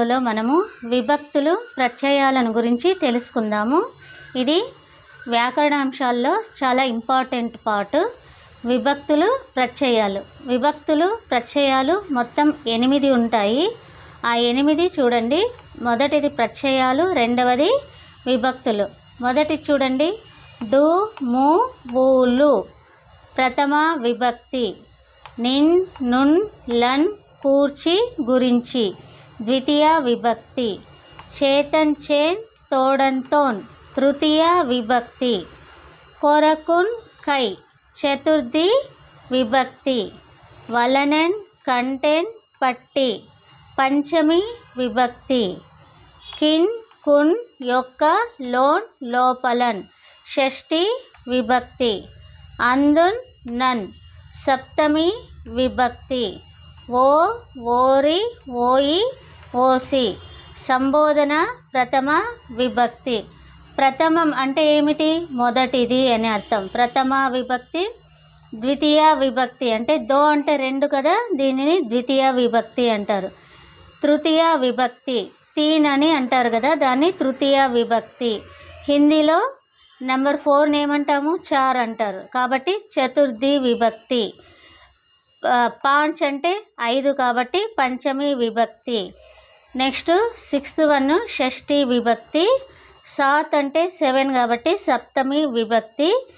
వీడియోలో మనము విభక్తులు ప్రత్యయాలను గురించి తెలుసుకుందాము. ఇది వ్యాకరణాంశాల్లో చాలా ఇంపార్టెంట్ పార్ట్. విభక్తులు ప్రత్యయాలు. విభక్తులు ప్రత్యయాలు మొత్తం ఎనిమిది ఉంటాయి. ఆ ఎనిమిది చూడండి. మొదటిది ప్రత్యయాలు రెండవది విభక్తులు. మొదటి చూడండి. డు ము ఊలు ప్రథమ విభక్తి. నిన్ నున్ లన్ కూర్చి గురించి. ద్వితీయ విభక్తి. చేతన్ చేన్ తోడంతోన్ తృతీయ విభక్తి. కొరకున్ కై. చతుర్థి విభక్తి. వలనన్ కంటెన్ పట్టి. పంచమి విభక్తి. కిన్ కున్ యొక్క లోన్ లోపలన్. షష్ఠి విభక్తి. అందున్ నన్. సప్తమి విభక్తి. ఓ ఓరి ఓయి ఓసి. సంబోధన ప్రథమ విభక్తి. ప్రథమం అంటే ఏమిటి? మొదటిది అని అర్థం. ప్రథమ విభక్తి ద్వితీయ విభక్తి అంటే దో అంటే రెండు కదా? దీనిని ద్వితీయ విభక్తి అంటారు. తృతీయ విభక్తి తీన్ అని అంటారు కదా? దాన్ని తృతీయ విభక్తి. హిందీలో నెంబర్ ఫోర్ని ఏమంటాము చార్ అంటారు. కాబట్టి చతుర్థి విభక్తి. పాంచ్ అంటే ఐదు కాబట్టి పంచమి విభక్తి. నెక్స్ట్ సిక్స్త్ వన్ షష్ఠి విభక్తి సాత్ అంటే సెవెన్ కాబట్టి సప్తమి విభక్తి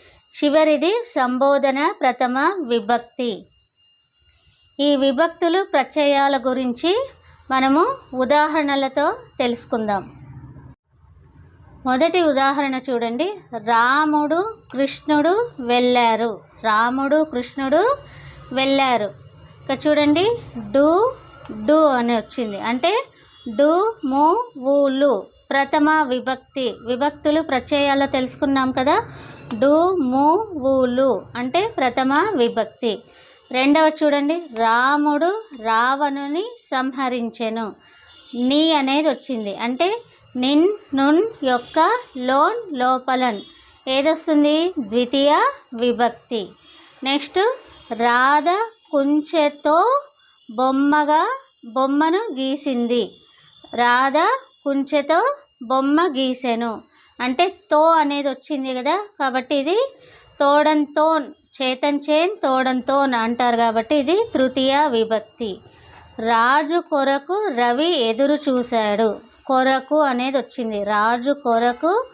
చివరిది సంబోధన ప్రథమ విభక్తి. ఈ విభక్తులు ప్రత్యయాల గురించి మనము ఉదాహరణలతో తెలుసుకుందాం. మొదటి ఉదాహరణ చూడండి. రాముడు కృష్ణుడు వెళ్ళారు. రాముడు కృష్ణుడు వెళ్ళారు. ఇక చూడండి డు డు అని వచ్చింది. అంటే డు ము ఊలు ప్రథమ విభక్తి. విభక్తులు ప్రత్యయాల్లో తెలుసుకున్నాం కదా? డు ము ఊలు అంటే ప్రథమ విభక్తి. రెండవ చూడండి. రాముడు రావణుని సంహరించెను. నీ అనేది వచ్చింది. అంటే నిన్ నున్ యొక్క లోన్ లోపలన్. ఏదొస్తుంది? ద్వితీయ విభక్తి. నెక్స్ట్ రాధ కుంచెతో బొమ్మగా బొమ్మను గీసింది. రాధ కుంచెతో బొమ్మ గీసెను. అంటే తో అనేది వచ్చింది కదా కాబట్టి ఇది తోడంతోన్ చేతన్ చేన్ తోడంతోన్ అంటారు కాబట్టి ఇది తృతీయ విభక్తి. రాజు కొరకు రవి ఎదురు చూశాడు. కొరకు అనేది వచ్చింది. రాజు కొరకు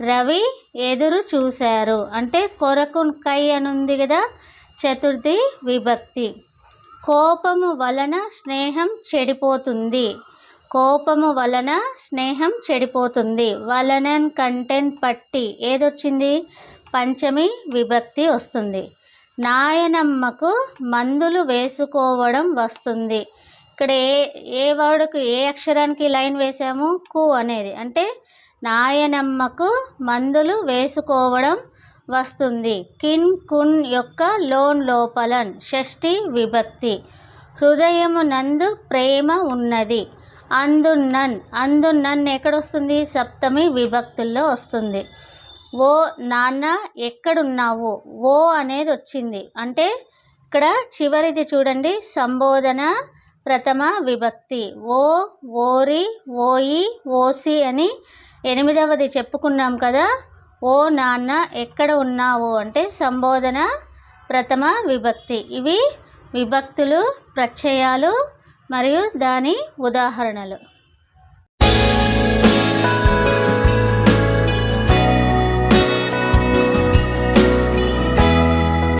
రవి ఎదురు చూశారు. అంటే కొరకు కై అని ఉంది కదా చతుర్థి విభక్తి. కోపము వలన స్నేహం చెడిపోతుంది. కోపము వలన స్నేహం చెడిపోతుంది. వలన కంటెంట్ పట్టి ఏదొచ్చింది? పంచమి విభక్తి వస్తుంది. నాయనమ్మకు మందులు వేసుకోవడం వస్తుంది. ఇక్కడ ఏ ఏ వర్డ్కు ఏ అక్షరానికి లైన్ వేసాము కు అనేది. అంటే నాయనమ్మకు మందులు వేసుకోవడం వస్తుంది. కిన్ కున్ యొక్క లోన్ లోపలన్ షష్ఠి విభక్తి. హృదయము నందు ప్రేమ ఉన్నది. అందున్నన్ అందున్నన్ ఎక్కడొస్తుంది? సప్తమి విభక్తుల్లో వస్తుంది. ఓ నాన్న ఎక్కడున్నావు? ఓ అనేది వచ్చింది అంటే ఇక్కడ చివరిది చూడండి. సంబోధన ప్రథమ విభక్తి. ఓ ఓరి ఓయి ఓసి అని ఎనిమిదవది చెప్పుకున్నాం కదా? ఓ నాన్న ఎక్కడ ఉన్నావు? అంటే సంబోధన ప్రథమ విభక్తి. ఇవి విభక్తులు ప్రత్యయాలు మరియు దాని ఉదాహరణలు.